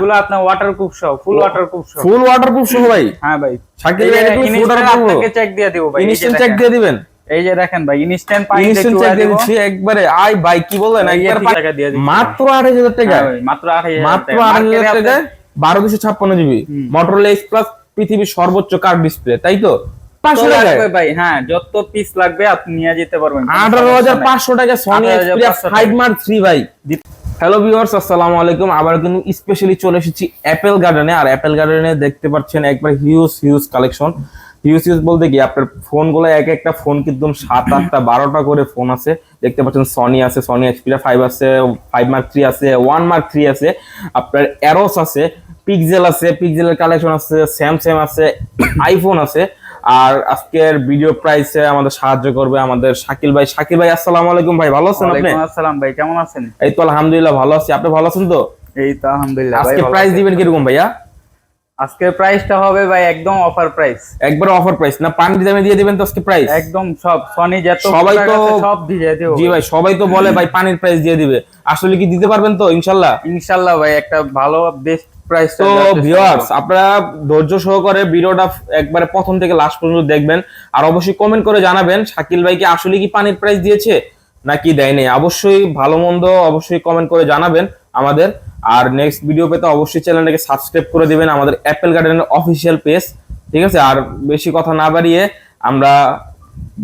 এগুলো আপনার ওয়াটারপ্রুফ সহ ফুল ওয়াটারপ্রুফ সহ। ফুল ওয়াটারপ্রুফ সহ ভাই? হ্যাঁ ভাই। সাকিব ভাই একটু আপনাকে চেক দিয়ে দিব ভাই ইনস্ট্যান্ট চেক দিয়ে দিবেন? এই যে দেখেন ভাই ইনস্ট্যান্ট পানি ইনস্ট্যান্ট চেক দিচ্ছি একবারে আই ভাই কি বলেন একবার টাকা দিয়ে দিচ্ছি। মাত্র টাকা। হ্যাঁ মাত্র 8000 টাকা। জিবি। মোটরোলা এক্স প্লাস পৃথিবীর সর্বোচ্চ কার ডিসপ্লে তাই তো? পাঁচশো লাগবে ভাই হ্যাঁ যত পিস লাগবে আপনি নিয়ে যেতে পারবেন। আঠারো হাজার পাঁচশো টাকা সনি 18,500 এক্সপিরিয়া টাকা। ফাইভ মার্ক থ্রি ভাই। হ্যালো ভিউয়ার্স আসসালামু আলাইকুম। আবার কিন্তু স্পেশালি চলে এসেছি অ্যাপেল গার্ডেনে আর অ্যাপেল গার্ডেনে দেখতে পাচ্ছেন একবার huge huge collection huge huge বলতে কি, আপনার ফোনগুলো এক একটা ফোন কিন্তু সাত, আটটা, বারোটা করে ফোন আছে। দেখতে পাচ্ছেন সনি আছে সনি এক্সপিরিয়া ফাইভ আছে ফাইভ মার্ক থ্রি আছে ওয়ান মার্ক থ্রি আছে। আপনার অ্যারোস আছে পিক্সেল আছে পিকজেলের কালেকশন আছে স্যামসাং আছে আইফোন আছে। আর আজকের ভিডিও প্রাইসে আমাদের সাহায্য করবে আমাদের শাকিল ভাই। শাকিল ভাই আসসালামু আলাইকুম ভাই ভালো আছেন আপনি? আসসালাম ভাই কেমন আছেন? এই তো আলহামদুলিল্লাহ ভালো আছি। আপনি ভালো আছেন তো? এই তো আলহামদুলিল্লাহ আজকে প্রাইস। দিবেন কীরকম ভাইয়া? আজকের প্রাইসটা হবে ভাই একদম অফার প্রাইস একবার অফার প্রাইস না পানি দামে দিয়ে দিবেন তো আজকে প্রাইস একদম সব সনি যত সবাই তো- সব দিয়ে দেবো জি ভাই। সবাই তো বলে ভাই পানির প্রাইস দিয়ে দিবে। আসলে কি দিতে পারবেন তো ইনশাল্লাহ? ইনশাআল্লাহ ভাই একটা ভালো বেস্ট প্রাইস তো ভিউয়ার্স আপনারা ধৈর্য সহকারে ভিডিওটা একবারে প্রথম থেকে লাস্ট পর্যন্ত দেখবেন। আর অবশ্যই কমেন্ট করে জানাবেন শাকিল ভাই কি আসলে কি পানির প্রাইস দিয়েছে নাকি দেয়নি। অবশ্যই ভালো মন্দ অবশ্যই কমেন্ট করে জানাবেন আমাদের। আর নেক্সট ভিডিও পেতে অবশ্যই চ্যানেলটাকে সাবস্ক্রাইব করে দিবেন আমাদের অ্যাপেল গার্ডেনের অফিসিয়াল পেজ ঠিক আছে? আর বেশি কথা না বাড়িয়ে আমরা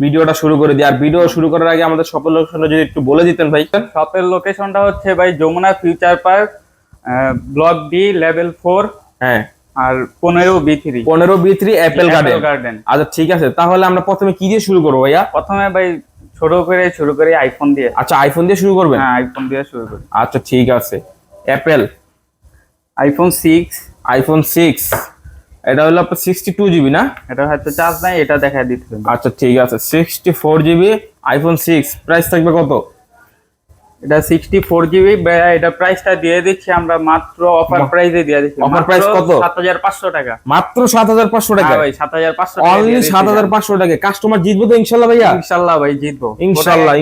ভিডিওটা শুরু করে দিই। আর ভিডিও শুরু করার আগে আমাদের সকল লোকেশনটা যদি একটু বলে দিতেন ভাই। শপের লোকেশনটা হচ্ছে ভাই Jamuna Future Park block D level four হ্যাঁ। আর পনেরো বি থ্রি পনেরো B three Apple garden garden আচ্ছা ঠিক আছে তাহলে আমরা প্রথমে কি দিয়ে শুরু করব ভাইয়া? প্রথমে ভাই ছোট করে শুরু করে আইফোন দিয়ে। আচ্ছা আইফোন দিয়ে শুরু করবেন? হ্যাঁ আইফোন দিয়ে শুরু করি। আচ্ছা ঠিক আছে। Apple iPhone six iPhone six এটা হলো আপনার সিক্সটি টু জিবি না? এটা হয়তো চার্জ নাই এটা দেখা দিতে হবে। আচ্ছা ঠিক আছে sixty four GB iPhone six price থাকবে কত? এটা সিক্সটি ফোর জিবি এটা প্রাইসটা দিয়ে দিচ্ছি আমরা মাত্র অফার। প্রাইসে দিয়ে দিচ্ছি। Offer price কত? সাত হাজার পাঁচশো টাকা। মাত্র সাত হাজার পাঁচশো টাকা? হ্যাঁ ভাই সাত হাজার পাঁচশো অনলি সাত হাজার পাঁচশো টাকা। কাস্টমার জিতবে তো ইনশাল্লাহ ভাইয়া? ইনশাল্লাহ ভাই জিতবো। একদম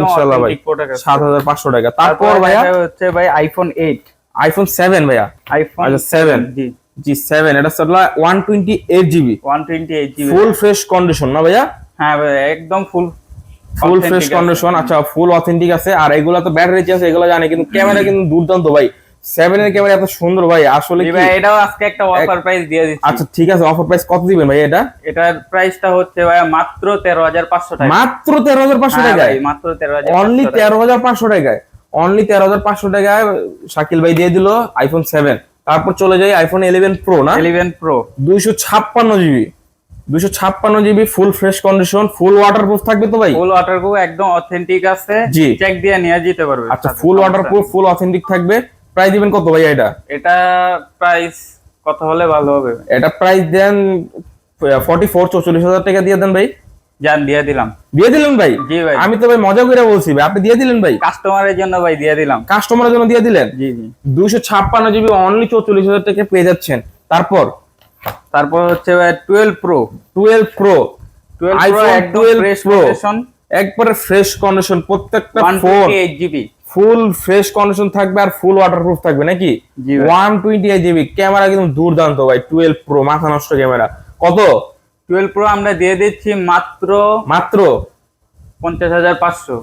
ইনশাল্লাহ ভাই। authentic product আছে। সাত হাজার পাঁচশো টাকা। তারপর ভাইয়া? হচ্ছে ভাই আইফোন এইট আইফোন সেভেন ভাইয়া? আইফোন আচ্ছা, seven। জি। জি সেভেন এটা হলো one twenty eight GB one twenty eight GB full fresh condition না ভাইয়া? হ্যাঁ ভাই একদম ফুল ফুল ফ্রেশ কন্ডিশন আচ্ছা ফুল অথেন্টিক আছে। আর এগুলা তো ব্যাটারি আছে এগুলো জানি কিন্তু ক্যামেরা কিন্তু দুর্দান্ত ভাই। সেভেন এর ক্যামেরা এত সুন্দর ভাই আসলে ভাই এটাও আজকে একটা অফার প্রাইস দিয়ে দিচ্ছি। আচ্ছা ঠিক আছে অফার প্রাইস কত দিবেন ভাই এটা? এটার প্রাইসটা হচ্ছে ভাই মাত্র তেরো হাজার পাঁচশো টাকা। মাত্র তেরো হাজার পাঁচশো হ্যাঁ টাকায়? ভাই, মাত্র তেরো হাজার অনলি তেরো হাজার পাঁচশো টাকায়। অনলি তেরো হাজার পাঁচশো টাকায় শাকিল ভাই দিয়ে দিল আইফোন সেভেন তারপর চলে যাই আইফোন ইলেভেন প্রো না? ইলেভেন প্রো দুইশো ছাপ্পান্ন জিবি দুইশো ছাপ্পান্ন GB full fresh condition full waterproof থাকবে তো ভাই? ফুল ওয়াটার প্রুফ একদম অথেন্টিক আছে। জি। চেক দিয়ে নিয়ে যেতে পারবে। আচ্ছা full water proof full authentic থাকবে। প্রাইস দিবেন কত ভাই এটা? এটা প্রাইস কত হলে ভালো হবে। এটা প্রাইস দেন ফর্টি ফোর চৌচল্লিশ হাজার টাকা দিয়ে দেন ভাই। জান দিয়ে দিলাম। দিয়ে দিলেন ভাই? জি ভাই। আমি তো ভাই মজা করে বলছি ভাই আপনি দিয়ে দিলেন ভাই? কাস্টমারের জন্য ভাই দিয়ে দিলাম। কাস্টমারের জন্য দিয়ে দিলেন? জি জি। দুইশো ছাপ্পান্ন জিবি অনলি চৌচল্লিশ হাজার টাকা পেয়ে যাচ্ছেন। তারপর তারপর হচ্ছে টুয়েলভ প্রো টুয়েলভ প্রো একবারে ফ্রেশ কন্ডিশন প্রত্যেকটা phone GB full fresh condition থাকবে আর ফুল ওয়াটারপ্রুফ থাকবে নাকি। One twenty eight GB camera কিন্তু দুর্দান্ত ভাই টুয়েলভ প্রো মাথা নষ্ট ক্যামেরা। কত? টুয়েলভ প্রো আমরা দিয়ে দিচ্ছি মাত্র মাত্র? পঞ্চাশ হাজার পাঁচশো।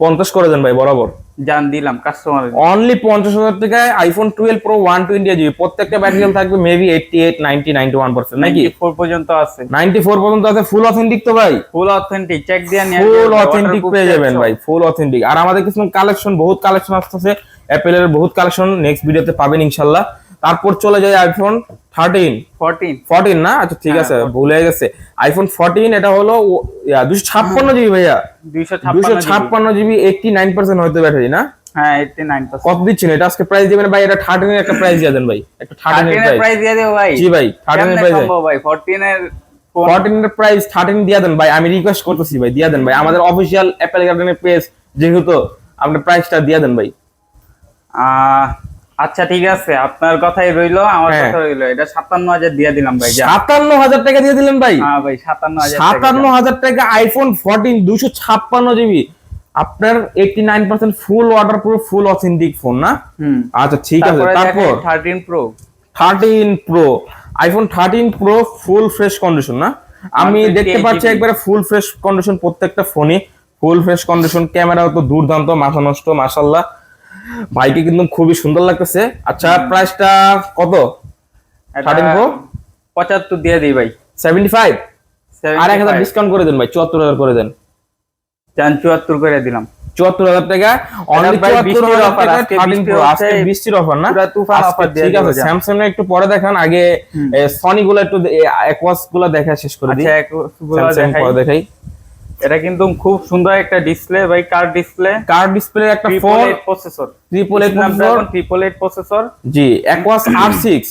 পঞ্চাশ করে দেন ভাই বরাবর। জান দিলাম কাস্টমারের অনলি পঞ্চাশ হাজার টাকায় iPhone twelve pro one twenty GB. প্রত্যেকটা ব্যাটারি থাকবে maybe eighty eight ninety ninety one percent নাকি? ফোর পর্যন্ত আছে। নাইনটি ফোর পর্যন্ত আছে ফুল অথেন্টিক তো ভাই। ফুল অথেন্টিক চেক দিয়ে নিয়ে ফুল অথেন্টিক পেয়ে যাবেন ভাই ফুল অথেন্টিক আর আমাদের কিছু কালেকশন বহুত কালেকশন আসতেছে অ্যাপেলের বহুত কালেকশন নেক্সট ভিডিওতে পাবেন ইনশাল্লাহ। তারপর চলে যায় আইফোন থার্টিন 14 ফোরটিন না? আচ্ছা ঠিক হ্যাঁ, আছে ভুলে গেছে। আইফোন ফোরটিন এটা হলো দুশো ছাপ্পান্ন জিবি ভাইয়া। দুশো ছাপ্পান্ন জিবি এইটটি নাইন পার্সেন্ট হয়তো ব্যাটারি না? হ্যাঁ কত দিচ্ছেন এটা? আজকে প্রাইস দিবেন ভাই এটা থার্টিন একটা প্রাইস দিয়ে দেন ভাই। একটা থার্টিন এর প্রাইস প্রাইস দিয়ে দেবো ভাই। জি ভাই থার্টিন কেমনে প্রাইস ভাই? 14 এর ফোরটিন এর প্রাইস থার্টিন দিয়ে দেন ভাই আমি রিকোয়েস্ট করতেছি ভাই দিয়ে দেন ভাই। আমাদের অফিসিয়াল অ্যাপেল গার্ডেনের পেজ যেহেতু আপনি প্রাইসটা দিয়ে দেন ভাই। আহ, আচ্ছা ঠিক আছে। আপনার কথাই রইল আমার হ্যাঁ। কথা রইল। এটা 57000 দিয়ে দিলাম ভাই সাতান্ন হাজার টাকা দিয়ে দিলেন ভাই? হ্যাঁ ভাই 57000 সাতান্ন হাজার টাকা আইফোন ফোরটিন দুশো ছাপ্পান্ন জিবি আপনার eighty nine percent full water proof full authentic phone না আচ্ছা ঠিক আছে। তারপর 13 pro thirteen pro iPhone thirteen pro full fresh condition না? আমি দেখতে পাচ্ছি একবারে ফুল ফ্রেশ কন্ডিশন প্রত্যেকটা ফোনই ফুল ফ্রেশ কন্ডিশন ক্যামেরাও তো দুর্দান্ত মাথা নষ্ট মাশাল্লাহ ভাইকে কিন্তু খুবই সুন্দর লাগতেছে। আচ্ছা প্রাইসটা কত? 13 Pro? পঁচাত্তর দিয়ে দিই ভাই। সেভেন্টি ফাইভ আর এক হাজার ডিসকাউন্ট করে দেন ভাই চুয়াত্তর হাজার করে দেন। চান চুয়াত্তর করে দিলাম। চুয়াত্তর হাজার টাকা। বৃষ্টির প্রো অফার না? পুরা ঠিক আছে স্যামসাং এর একটু পরে দেখান আগে সনি গুলো একটু অ্যাকোয়াসগুলো দেখা শেষ করে দিই। আচ্ছা দেখাই। পরে দেখাই। এটা কিন্তু খুব সুন্দর একটা ডিসপ্লে ভাই কার ডিসপ্লে কার ডিসপ্লে একটা phone processor triple eight Snapdragon triple eight processor G Aquos R six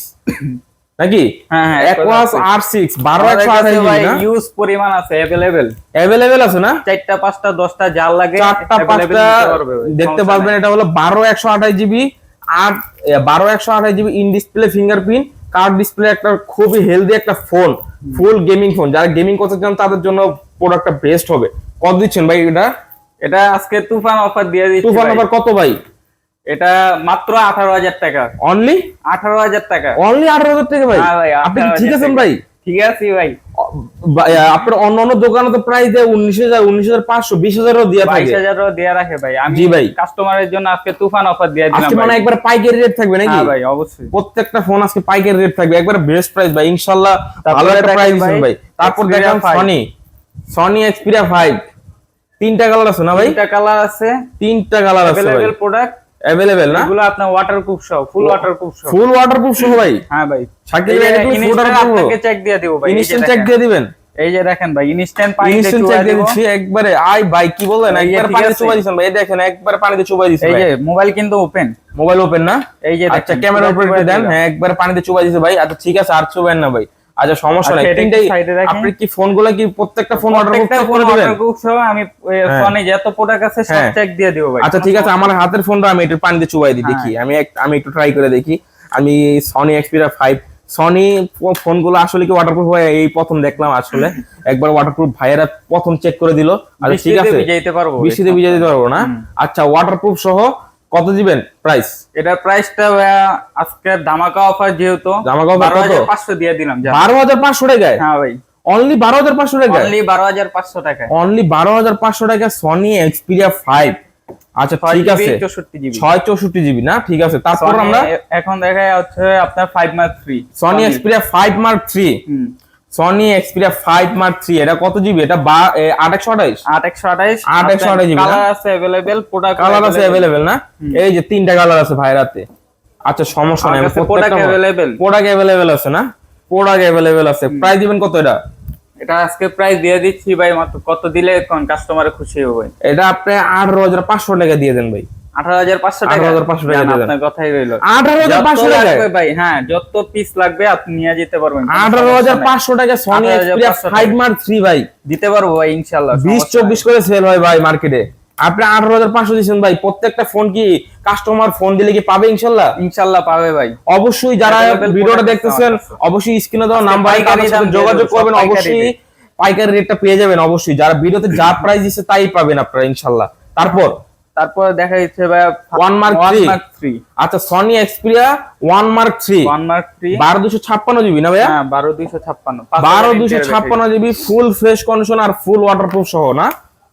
নাকি? হ্যাঁ হ্যাঁ অ্যাকোয়াস আর সিক্স বারো একশো আঠাশ ভাই ইউজ পরিমাণ আছে অ্যাভেলেবেল অ্যাভেলেবেল আছে না? চারটা পাঁচটা দশটা জাল লাগে চারটা পাঁচটা দেখতে পারবেন এটা হলো বারো একশো আঠাশ জিবি আট বারো একশো আঠাশ GB in display fingerprint curved display একটা খুবই হেলদি একটা ফোন ফুল গেমিং ফোন যারা গেমিং করতে চান তাদের জন্য প্রোডাক্টটা বেস্ট হবে। কত দিচ্ছেন ভাই এটা? এটা আজকে তুফান অফার দিয়ে দিচ্ছি তুফান। আবার কত ভাই? এটা মাত্র আঠারো হাজার টাকা। অনলি আঠারো হাজার টাকা। অনলি আঠারো হাজার টাকা ভাই? হ্যাঁ আপনি ঠিক আছেন ভাই? ঠিক আছে ভাই। আপনার অন্য অন্য দোকানে তো প্রাইস দেয় উনিশ হাজার উনিশ হাজার পাঁচশো বিশ হাজারও বাইশ থাকে। হাজারও দেয়া রাখে ভাই। আমি জি ভাই। কাস্টমারের জন্য আজকে তুফান অফার দিয়ে দিলাম মানে একবার পাইকারি রেট থাকবে নাকি? হ্যাঁ ভাই অবশ্যই। প্রত্যেকটা ফোন আজকে পাইকারি রেট থাকবে। একবার বেস্ট প্রাইস ভাই ইনশাআল্লাহ ভালো একটা প্রাইস ভাই, তারপর দেখেন 5 সনি সনি এক্সপিরিয়া 5 তিনটা কালার আছে না ভাই তিনটা কালার আছে তিনটা কালার আছে ভাই অ্যাভেলেবল প্রোডাক্ট अवेलेबल না এগুলো আপনার ওয়াটারপ্রুফ সহ ফুল ওয়াটারপ্রুফ সহ ফুল ওয়াটারপ্রুফ সহ ভাই হ্যাঁ ভাই শাকিল এই ভাই যে একটু ফুল instant ওয়াটারপ্রুফ আপনাকে চেক দিয়ে দেবো ভাই এই যে ইনস্ট্যান্ট চেক দেখেন। দিয়ে দিবেন এই যে দেখেন ভাই ইনস্ট্যান্ট পানি ইনস্ট্যান্ট চেক দিয়ে দিচ্ছি একবারে আই ভাই কি বললেন এই যে একবার ঠিক পানিতে আছে। চুবাই দিছেন ভাই এই দেখেন একবার পানিতে চুবাই দিছেন এই ভাই যে মোবাইল কিন্তু ওপেন মোবাইল ওপেন না এই যে আচ্ছা দেখেন, ক্যামেরা পুরো উপরে চুবাই দেন দিলাম। হ্যাঁ একবার পানিতে চুবাই দিছে ভাই আচ্ছা ঠিক আছে আর চুবাইন না ভাই আচ্ছা সমস্যা নাই। আচ্ছা, একটু তিনটাই। আপনি কি ফোনগুলো কি প্রত্যেকটা ফোন অর্ডার করতে করে দিবেন? আমি হ্যাঁ। ফোনে যত প্রোডাক্ট আছে সব হ্যাঁ। চেক দিয়ে দিব ভাই আচ্ছা ঠিক আছে আমার হাতের ফোনটা আমি একটু পানিতে চুবাই দিই দেখি। আমি আমি একটু ট্রাই করে দেখি। আমি সনি এক্সপিরিয়া ফাইভ সনি ফোনগুলো আসলে কি ওয়াটারপ্রুফ হয় এই প্রথম দেখলাম আসলে। একবার ওয়াটারপ্রুফ ভাইয়েরা প্রথম চেক করে দিল। আচ্ছা ঠিক আছে। বৃষ্টিতে ভিজে পারব না। আচ্ছা ওয়াটারপ্রুফ সহ কত দিবেন প্রাইস এটার প্রাইসটা আজকে ধামাকা অফার যেহেতু ধামাকা offer কত? পাঁচশো দিয়ে দিলাম যা। বারো হাজার পাঁচশো টাকায়? হ্যাঁ ভাই। অনলি বারো হাজার পাঁচশো টাকায়? অনলি বারো হাজার পাঁচশো টাকায়। অনলি বারো হাজার পাঁচশো টাকা সনি এক্সপিরিয়া ফাইভ আচ্ছা ঠিক আছে। চৌষট্টি জিবি ছয় চৌষট্টি জিবি না? ঠিক আছে। তারপর আমরা এখন দেখা যাচ্ছে আপনার five mark three Sony Xperia five mark three Sony Xperia five mark three এটা কত জিবি এটা বা- আট একশো আঠাইশ আট একশো আঠাইশ আট একশো আঠাইশ জিবি কালার আছে অ্যাভেলেবেল প্রোডাক্ট কালার আছে অ্যাভেলেবেল না? এই যে তিনটা কালার আছে ভাইরাতে আচ্ছা সমস্যা নাই প্রোডাক্ট অ্যাভেলেবেল প্রোডাক্ট অ্যাভেলেবেল আছে না? প্রোডাক্ট অ্যাভেলেবেল আছে। প্রাইস দিবেন কত এটা? এটা আজকে প্রাইস দিয়ে দিচ্ছি ভাই মাত্র কত দিলে কোন কাস্টমার খুশি হবে? এটা আপনি আঠারো হাজার পাঁচশো টাকা দিয়ে দেন ভাই। আঠারো হাজার পাঁচশো টাকা। 18,500 টাকা জান, দিয়ে দেন। আপনার কথাই রইল। আঠারো হাজার যত পাঁচশো টাকা লাগবে ভাই হ্যাঁ যত পিস লাগবে আপনি নিয়ে যেতে পারবেন। আঠারো হাজার পাঁচশো টাকা সনি 18,500 এক্সপিরিয়া টাকা। ফাইভ মার্ক থ্রি ভাই। দিতে পারব ভাই ইনশাল্লাহ বিশ চব্বিশ করে সেল হয় ভাই মার্কেটে আপনি আঠারো হাজার পাঁচশো দিচ্ছেন ভাই প্রত্যেকটা ফোন কি কাস্টমার ফোন দিলে কি পাবে ইনশাল্লাহ ইনশাল্লাহ পাবে ভাই। অবশ্যই যারা ভিডিওটা দেখতেছেন অবশ্যই স্ক্রিনে দেওয়া যোগাযোগ করবেন অবশ্যই। পাইকারি রেটটা পেয়ে যাবেন অবশ্যই। যারা ভিডিওতে যা প্রাইস দিচ্ছে তাই পাবেন আপনারা ইনশাল্লাহ তারপর তারপর দেখা যাচ্ছে ভাই One Mark one mark three আচ্ছা Sony Xperia one mark three one mark three বারো দুশো ছাপ্পান্ন জিবি না ভাইয়া? হ্যাঁ বারো দুইশো ছাপ্পান্ন। বারো দুশো ছাপ্পান্ন জিবি ফুল ফ্রেশ কন্ডিশন আর ফুল ওয়াটারপ্রুফ সহ না?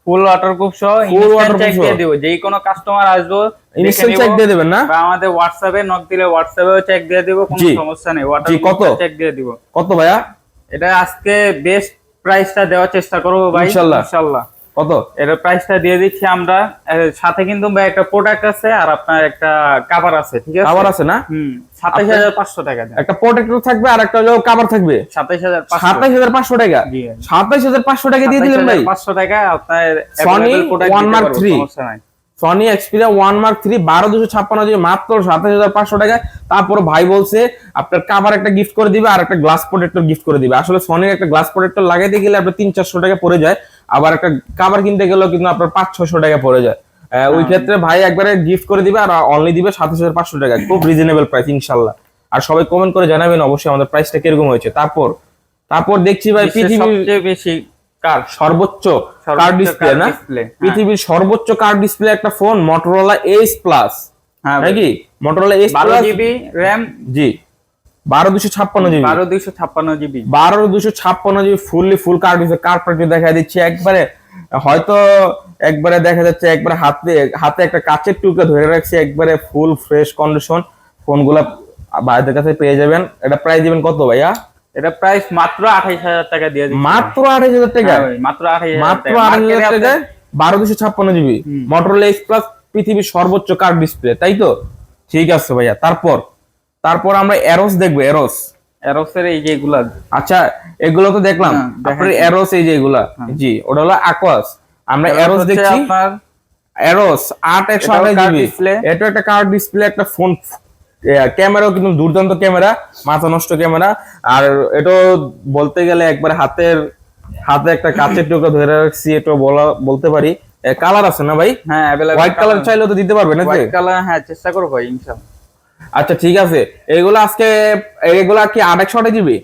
ফুল ওয়াটারপ্রুফ সহ ইনস্ট্যান্ট waterproof সহ। দেবো। যেই কোনো কাস্টমার আসব ইনস্ট্যান্ট চেক দিয়ে দেবেন না? আমাদের হোয়াটসঅ্যাপে নক দিলে হোয়াটসঅ্যাপেও চেক দিয়ে দিব কোনো সমস্যা নেই। কত? চেক দিয়ে দিব। কত ভাইয়া? এটা আজকে বেস্ট প্রাইসটা দেওয়ার চেষ্টা করব ভাই ইনশাল্লাহ। ইনশাল্লাহ। কত? এর প্রাইসটা দিয়ে দিচ্ছি আমরা। সাথে কিন্তু ভাই একটা প্রোডাক্ট আছে আর আপনার একটা কাভার আছে ঠিক আছে? কাভার আছে না? হুম সাতাইশ হাজার পাঁচশো টাকা দেন। একটা প্রোটেক্টর থাকবে আর একটা কাভার থাকবে? সাতাইশ হাজার সাতাইশ হাজার পাঁচশো টাকা? জি। সাতাইশ হাজার পাঁচশো টাকা দিয়ে দিলেন ভাই। পাঁচশো টাকা আপনার পারব, three। সমস্যা নাই। Sony Xperia one mark three বারো দুশো ছাপ্পান্ন জিবি মাত্র সাতাশ হাজার পাঁচশো টাকা। তারপর ভাই বলছে আপনার কাভার একটা গিফট করে দিবে আর একটা গ্লাস প্রোটেক্টর গিফট করে দিবে। আসলে সনির একটা গ্লাস প্রোটেক্টর লাগাইতে গেলে আপনার তিন চারশো টাকা পড়ে যায়। আবার একটা কাভার কিনতে গেলেও কিন্তু আপনার পাঁচ ছশো টাকা পড়ে যায়। ওই ক্ষেত্রে ভাই একবারে গিফট করে দিবে আর অনলি দিবে সাতাশ হাজার পাঁচশো টাকা। খুব রিজনেবল প্রাইস ইনশাল্লাহ। আর সবাই কমেন্ট করে জানাবেন অবশ্যই আমাদের প্রাইসটা কীরকম হয়েছে। তারপর তারপর দেখছি ভাই পৃথিবীর সবচেয়ে বেশি কার? সর্বোচ্চ কার্ড ডিসপ্লে না? হ্যাঁ। পৃথিবীর সর্বোচ্চ কার্ড ডিসপ্লে একটা ফোন মটোরোলা এইচ প্লাস হ্যাঁ নাকি? Motorola H plus GB RAM জি। বারো দুশো ছাপ্পান্ন জিবি। বারো দুইশো ছাপ্পান্ন জিবি। বারো দুশো ছাপ্পান্ন GB fully full curved curved দেখা দিচ্ছে। একবারে হয়তো একবারে দেখা যাচ্ছে একবারে হাতে হাতে একটা কাচের টুকরো ধরে রাখছে একবারে ফুল ফ্রেশ কন্ডিশন ফোনগুলা ভাইদের কাছে পেয়ে যাবেন। এটা প্রাইস দিবেন কত ভাইয়া? এটা প্রাইস মাত্র আঠাইশ হাজার টাকা দিয়ে মাত্র আঠাশ হাজার টাকা? হ্যাঁ ভাই, মাত্র আঠাইশ হাজার মাত্র টাকা। বারো দুশো ছাপ্পান্ন জিবি। মোটরোলা এক্স প্লাস পৃথিবীর সর্বোচ্চ কার্ড ডিসপ্লে তাই তো? ঠিক আছে ভাইয়া তারপর? তারপর আমরা এরোস দেখব এরোস এরোসের এই যে এগুলা। আচ্ছা এগুলো তো দেখলাম। হ্যাঁ। আপনার এরোস এই যে এগুলা। জি ওটা হলো aquas আমরা এরোস দেখছি। এরোস আট একশো আঠাশ এটা একটা কার্ড ডিসপ্লে একটা ফোন ক্যামেরাও কিন্তু দুর্দান্ত ক্যামেরা মাথা নষ্ট ক্যামেরা আর এটাও বলতে গেলে একবার হাতের হাতে একটা কাচের টুকরো ধরে রাখছি এটা বলা বলতে পারি। কালার আছে না ভাই? হ্যাঁ হোয়াইট কালার চাইলেও তো দিতে পারবেন না হোয়াইট কালার হ্যাঁ চেষ্টা করব ভাই ইনশাল্লাহ। আচ্ছা ঠিক আছে। এগুলো আজকে এগুলা কি আট একশো আঠাশ জিবি?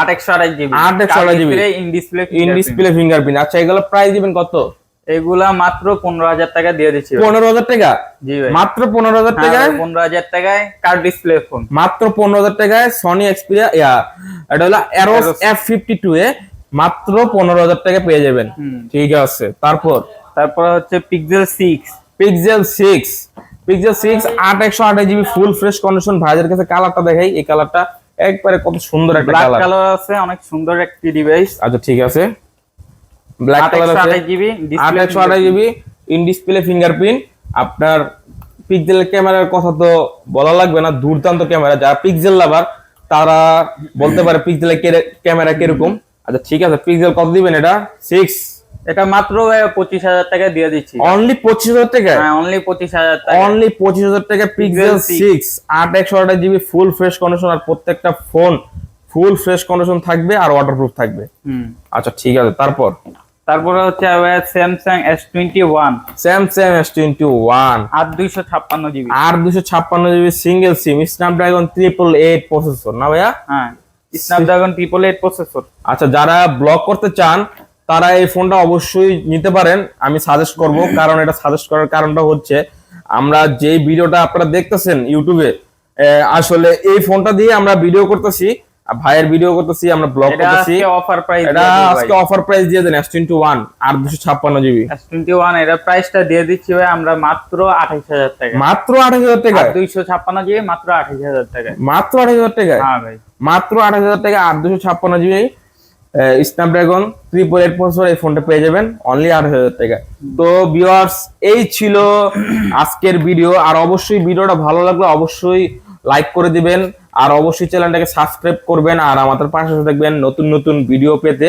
আট একশো আঠাশ জিবি। আট একশো আঠাশ GB. In display in display fingerprint আচ্ছা এগুলো প্রাইস দিবেন কত? এগুলা মাত্র পনেরো হাজার টাকা দিয়ে দিচ্ছি। পনেরো হাজার টাকা? জি ভাই। মাত্র পনেরো হাজার টাকায়? পনেরো হাজার টাকায় কার ডিসপ্লে ফোন মাত্র পনেরো হাজার টাকায় সনি এক্সপিরিয়া ইয়া এটা হলো Arrows. F fifty two A মাত্র পনেরো হাজার টাকা পেয়ে যাবেন। ঠিক আছে তারপর? তারপর হচ্ছে Pixel six Pixel six Pixel six আট একশো আঠাশ জিবি ফুল ফ্রেশ কন্ডিশন ভাইদের কাছে কালারটা দেখাই এই কালারটা একবারে কত সুন্দর একটা কালার কালার আছে অনেক সুন্দর একটি ডিভাইস আচ্ছা ঠিক আছে। ব্ল্যাক আট কালার আছে। আঠাশ জিবি আট ইন ডিসপ্লে ফিঙ্গারপ্রিন্ট আপনার পিক্সেল ক্যামেরার কথা তো বলা লাগবে না দুর্দান্ত ক্যামেরা যারা পিক্সেল লাভার তারা বলতে পারে পিক্সেলের ক্যামেরা কীরকম। আচ্ছা ঠিক আছে পিক্সেল কত দিবেন এটা? সিক্স এটা মাত্র পঁচিশ হাজার টাকা দিয়ে দিচ্ছি। অনলি পঁচিশ হাজার টাকা? হ্যাঁ অনলি পঁচিশ হাজার টাকা। অনলি পঁচিশ হাজার টাকা পিক্সেল সিক্স আট একশো আঠাশ জিবি ফুল ফ্রেশ কন্ডিশন আর প্রত্যেকটা ফোন ফুল ফ্রেশ কন্ডিশন থাকবে আর ওয়াটারপ্রুফ থাকবে। হুম। আচ্ছা ঠিক আছে তারপর? তারপরে হচ্ছে Samsung S twenty one Samsung S twenty one আট দুইশো ছাপ্পান্ন জিবি আর দুশো ছাপ্পান্ন GB single SIM Snapdragon triple eight processor না ভাইয়া? হ্যাঁ স্ন্যাপড্রাগন ট্রিপল এইট প্রসেসর আচ্ছা যারা ব্লগ করতে চান তারা এই ফোনটা অবশ্যই নিতে পারেন। আমি সাজেস্ট করব কারণ এটা সাজেস্ট করার কারণটা হচ্ছে আমরা যেই ভিডিওটা আপনারা দেখতেছেন ইউটিউবে আসলে এই ফোনটা দিয়ে আমরা ভিডিও করতেছি ভাইয়ের ভিডিও করতেছি আমরা ব্লগ করতেছি। অফার প্রাইস এটা আজকে অফার প্রাইস দিয়ে দেন এস টোয়েন্টি ওয়ান আর দুশো ছাপ্পান্ন জিবি এস টোয়েন্টি ওয়ান এটা প্রাইসটা দিয়ে দিচ্ছি ভাই আমরা মাত্র আঠাইশ হাজার টাকা মাত্র আঠাশ হাজার টাকা দুইশো ছাপ্পান্ন জিবি মাত্র আঠাইশ হাজার টাকা মাত্র আঠাশ হাজার টাকায়? হ্যাঁ ভাই। মাত্র আঠাশ হাজার টাকা আট দুশো ছাপ্পান্ন GB Snapdragon triple eight processor এই ফোনটা পেয়ে যাবেন অনলি আঠাশ হাজার টাকা। তো ভিউয়ার্স এই ছিল আজকের ভিডিও আর অবশ্যই ভিডিওটা ভালো লাগলে অবশ্যই লাইক করে দিবেন, আর অবশ্যই চ্যানেলটাকে সাবস্ক্রাইব করবেন, আর আমাদের পাশে থাকবেন নতুন নতুন ভিডিও পেতে।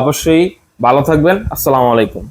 অবশ্যই ভালো থাকবেন। আসসালামু আলাইকুম।